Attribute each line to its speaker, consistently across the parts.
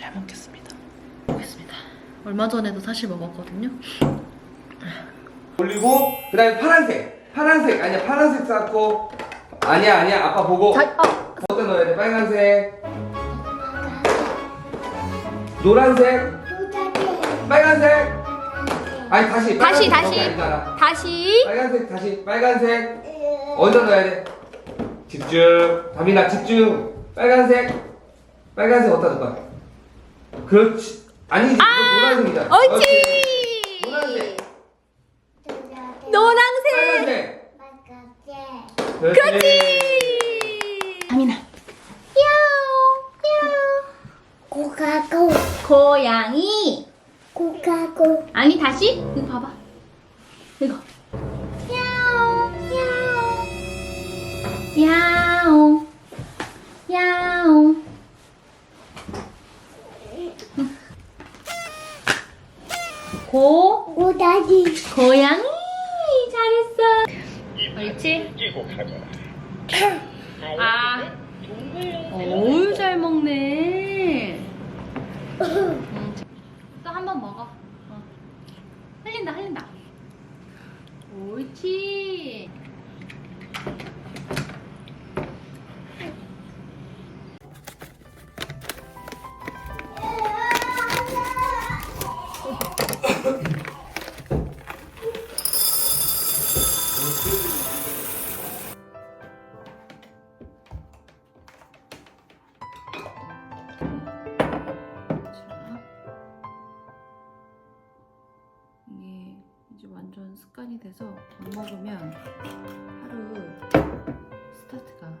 Speaker 1: 잘 먹겠습니다. 보겠습니다. 얼마 전에도 사실 먹었거든요.
Speaker 2: 올리고 그다음에 파란색. 파란색 아니야 파란색 쌓고. 아니야 아니야 아빠 보고.
Speaker 1: 자, 어,
Speaker 2: 어떤 넣어야 돼 빨간색. 노란색. 빨간색. 아니 다시
Speaker 1: 다시
Speaker 2: 빨간색
Speaker 1: 다시.
Speaker 2: 넣은 게 아니잖아.
Speaker 1: 다시.
Speaker 2: 빨간색 다시 빨간색. 어디다 넣어야 돼? 집중. 다민아 집중. 빨간색. 빨간색 어디다 넣을 거야 그렇지. 아니지 그거 노란색이잖아
Speaker 1: 옳지.
Speaker 2: 노란색.
Speaker 1: 노란색.
Speaker 2: 빨간색.
Speaker 1: 그렇지. 야옹.
Speaker 3: 고가고.
Speaker 1: 고양이.
Speaker 3: 고가고.
Speaker 1: 아니 다시? 이거 봐봐. 이거. 야옹 야옹 야옹 야옹 응. 고
Speaker 3: 오다지
Speaker 1: 고양이 잘했어 옳지 아 어우 잘 먹네 또한 번 먹어. 어. 흘린다, 흘린다. 옳지. 밥 먹으면 하루 스타트가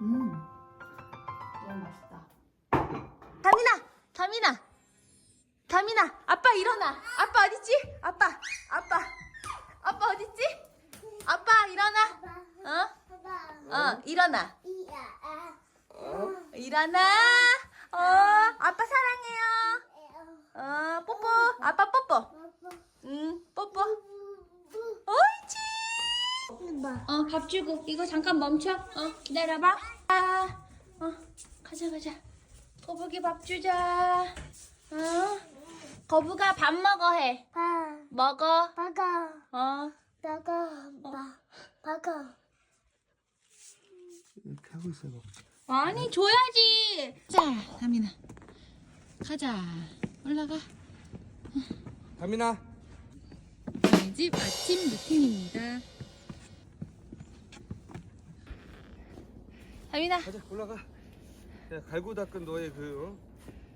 Speaker 1: 음, 너무 맛있다. 다민아, 다민아, 다민아, 아빠 일어나. 아빠 어딨지? 아빠, 아빠, 아빠 어딨지? 아빠 일어나. 어? 어, 일어나. 일어나. 어, 아빠 사랑해요. 어, 뽀뽀. 아빠 뽀뽀. 응, 뽀뽀. 옳지. 어, 밥 주고 이거 잠깐 멈춰. 어, 기다려봐. 아, 어, 가자 가자. 거북이 밥 주자. 어, 거북아 밥 먹어 해.
Speaker 3: 바
Speaker 1: 먹어.
Speaker 3: 바가
Speaker 1: 어.
Speaker 3: 바가 바 바가
Speaker 2: 이렇게 하고 있어 너
Speaker 1: 아니 줘야지. 자, 다민아. 가자. 올라가.
Speaker 2: 다민아
Speaker 1: 저희 집 아침 루틴입니다. 다민아.
Speaker 2: 가자 올라가 야, 갈고 닦은 너의 그 어?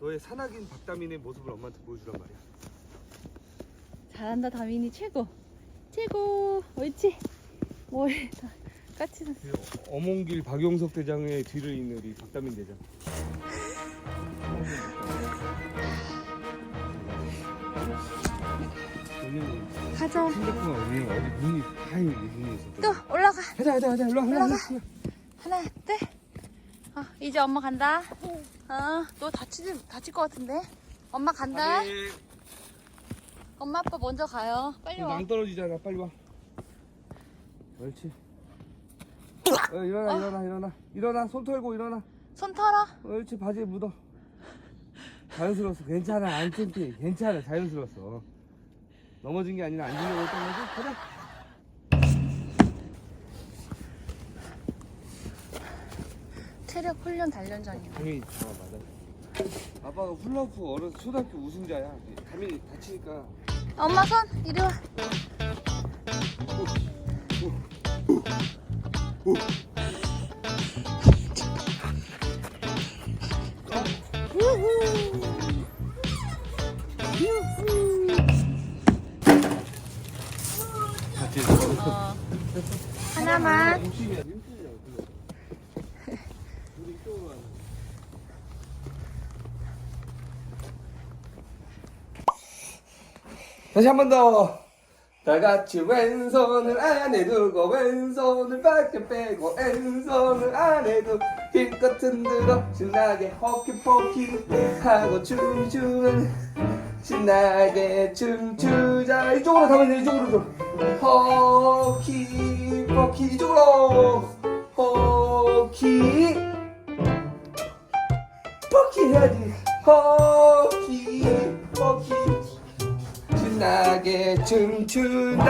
Speaker 2: 너의 사나긴 박다민의 모습을 엄마한테 보여주란 말이야
Speaker 1: 잘한다 다민이 최고. 최고. 옳지. 뭐해. 다 까치 샀어.
Speaker 2: 그 어몽길 박용석 대장의 뒤를 잇는 우리 박다민 대장 오늘
Speaker 1: 가자.
Speaker 2: 핸드폰 어디 어디 눈이 하얘 눈이 있어
Speaker 1: 또 올라가.
Speaker 2: 가자 가자 가자 일로 와 일로 와, 일로 와.
Speaker 1: 하나, 둘. 어, 이제 엄마 간다. 어, 너 다칠, 다칠 것 같은데? 엄마 간다.
Speaker 2: 아니,
Speaker 1: 엄마 아빠 먼저 가요. 빨리 와.
Speaker 2: 낭 떨어지잖아. 빨리 와. 옳지. 어, 일어나 일어나 일어나. 일어나. 손 털고 일어나.
Speaker 1: 손 털어.
Speaker 2: 옳지. 바지에 묻어. 자연스러웠어. 괜찮아. 안 창피해. 괜찮아. 자연스러웠어. 넘어진 게 아니라 안 죽려고 했던 거지? 가자
Speaker 1: 체력 훈련 단련장이야.
Speaker 2: 당연히 아 맞아 아빠가 훌라후프 어른 초등학교 우승자야. 가민이 다치니까.
Speaker 1: 엄마 손 이리 와. 어,
Speaker 2: 다시 한 번 더. 다 같이 왼손을 안에 두고 왼손을 밖에 빼고 왼손을 안에 두고 힘껏 흔들어 신나게 호키포키 하고 춤추는 신나게 춤추자. 이쪽으로 가면 돼 이쪽으로 좀. 호키포키 이쪽으로. 호키 포키 해야지. 호키 포키 신나게 춤춘다.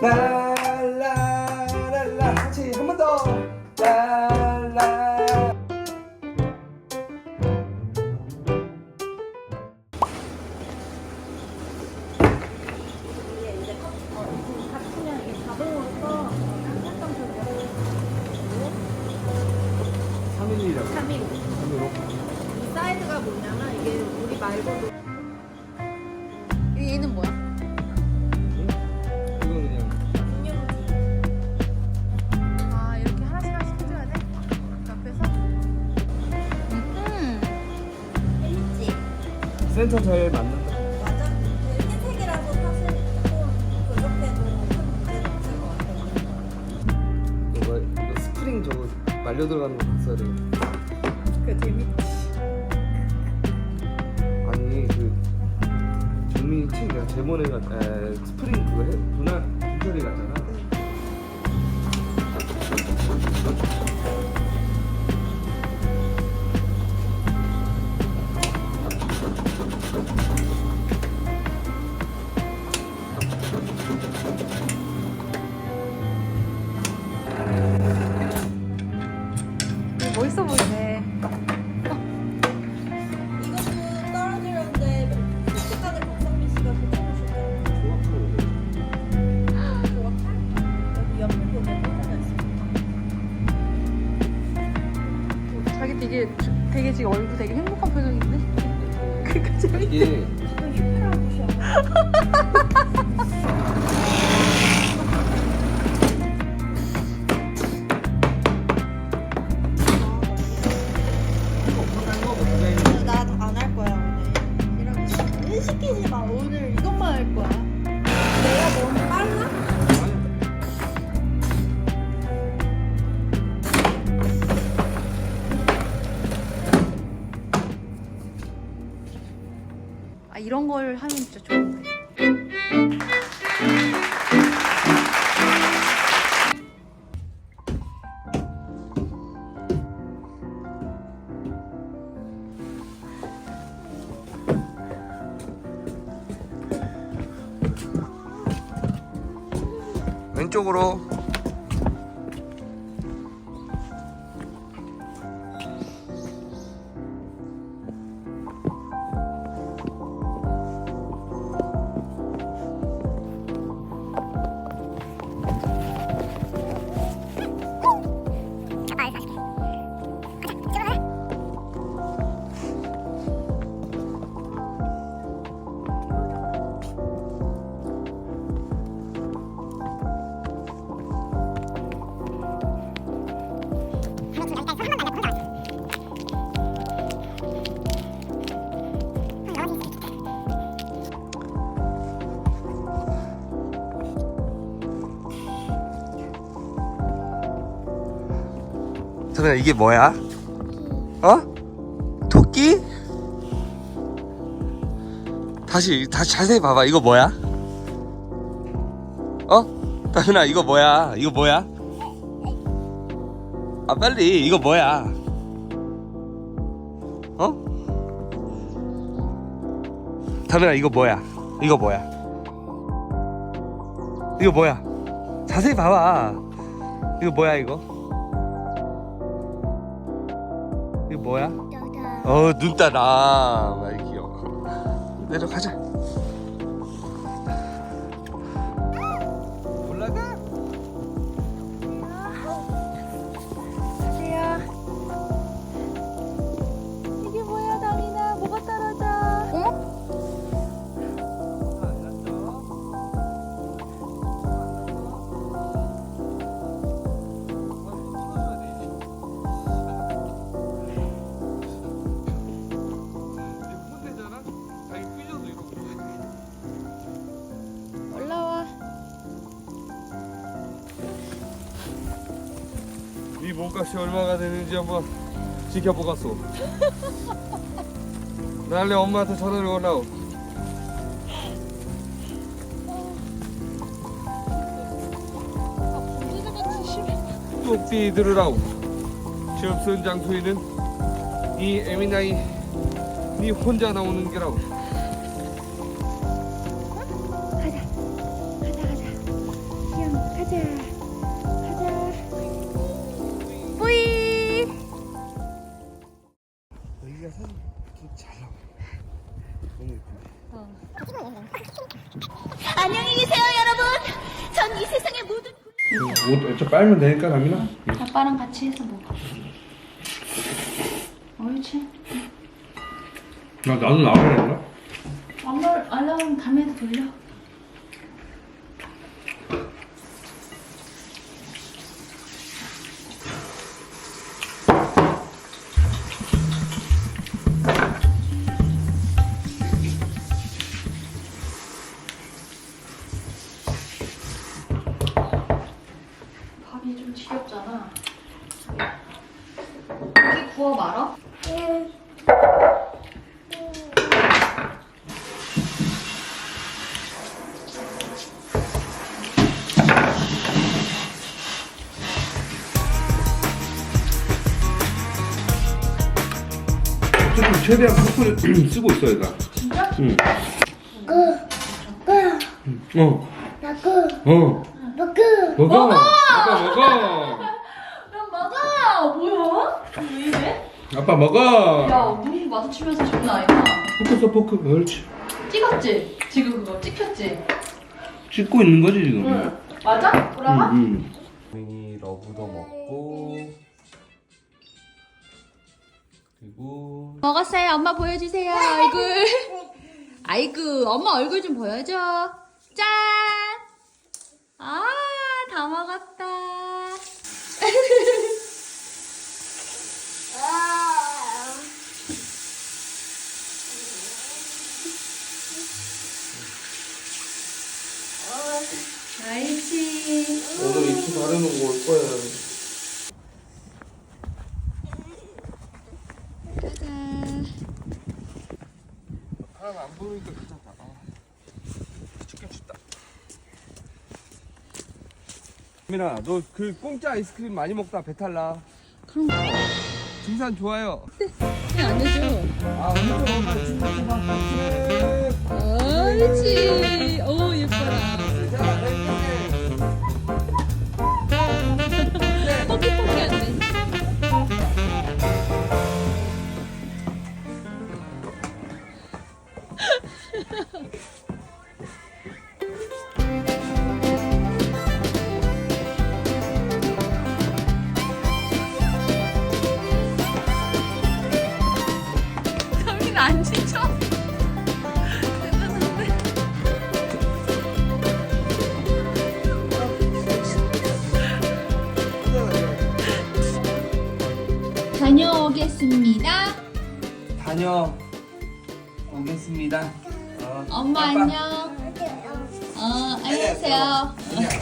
Speaker 2: 라
Speaker 1: 얘는 뭐야?
Speaker 2: 이거 그냥
Speaker 4: 분유지.
Speaker 1: 아 이렇게 하나씩 하나씩 해줘야 돼? 옆에서? 음.
Speaker 2: 센터 잘 맞는다
Speaker 4: 맞아. 그 흰색이라서 사실 조금 부족해도 큰 문제는 없을 것 같아.
Speaker 2: 이거, 이거 스프링 저거 말려 들어가는 거 제모네가 에, 스프링 그거 해? 분할 분절이 갔잖아 왼쪽으로 선우야 이게 뭐야? 어? 토끼? 다시 다시 자세히 봐봐 이거 뭐야? 어? 다윤아 이거 뭐야? 이거 뭐야? 아 빨리 이거 뭐야? 어? 다윤아 이거 뭐야? 이거 뭐야? 이거 뭐야? 자세히 봐봐 이거 뭐야 이거? 뭐야? 어, 눈 따라. 많이 귀여워. 내려가자. 몸값이 얼마가 되는지 한번 지켜보겠소. 날래 엄마한테 전화를 걸라오. 뚝띠 들으라오. 접선 장소에는 이 에미나이 니 혼자 나오는 게라오. 여기가 사진 좀잘 나와. 너무 예쁜데.
Speaker 1: 안녕히 계세요, 여러분. 전 이 세상의 모든
Speaker 2: 옷 어차 빨면 되니까 담이나?
Speaker 1: 아빠랑 같이 해서 먹어. 옳지.
Speaker 2: 나 나도 나와야 되나?
Speaker 1: 엄마 알람 밤에도 돌려.
Speaker 2: 어쨌든 최대한 포크를 쓰고 있어 얘가.
Speaker 1: 진짜?
Speaker 2: 응.
Speaker 3: 그, 그,
Speaker 2: 어.
Speaker 3: 나 그,
Speaker 2: 어.
Speaker 3: 너 그.
Speaker 2: 먹어. 아빠 먹어.
Speaker 1: 그럼 먹어! 뭐야? 왜 이래?
Speaker 2: 아빠 먹어.
Speaker 1: 야, 눈이 마주치면서 장난 아니다.
Speaker 2: 포크 써 포크. 옳지.
Speaker 1: 찍었지? 지금 그거 찍혔지?
Speaker 2: 씻고 있는 거지 지금.
Speaker 1: 응. 맞아? 돌아가?
Speaker 2: 응. 미니 러브도 먹고 그리고
Speaker 1: 먹었어요. 엄마 보여주세요. 얼굴. 아이고, 엄마 얼굴 좀 보여줘. 짠! 아, 다 먹었다. 알지.
Speaker 2: 오늘 입술 바르는 거 올 거야. 보니까 괜찮다. 아, 춥긴 춥다. 민아, 너 그 공짜 아이스크림 많이 먹다 배탈 나.
Speaker 1: 그럼
Speaker 2: 등산 좋아요.
Speaker 1: 안 해줘.
Speaker 2: 아, 오늘 좀 같이.
Speaker 1: 옳지.
Speaker 2: 다녀 오겠습니다. 어,
Speaker 1: 엄마
Speaker 2: 아빠.
Speaker 1: 안녕. 어, 안녕하세요.
Speaker 2: 그냥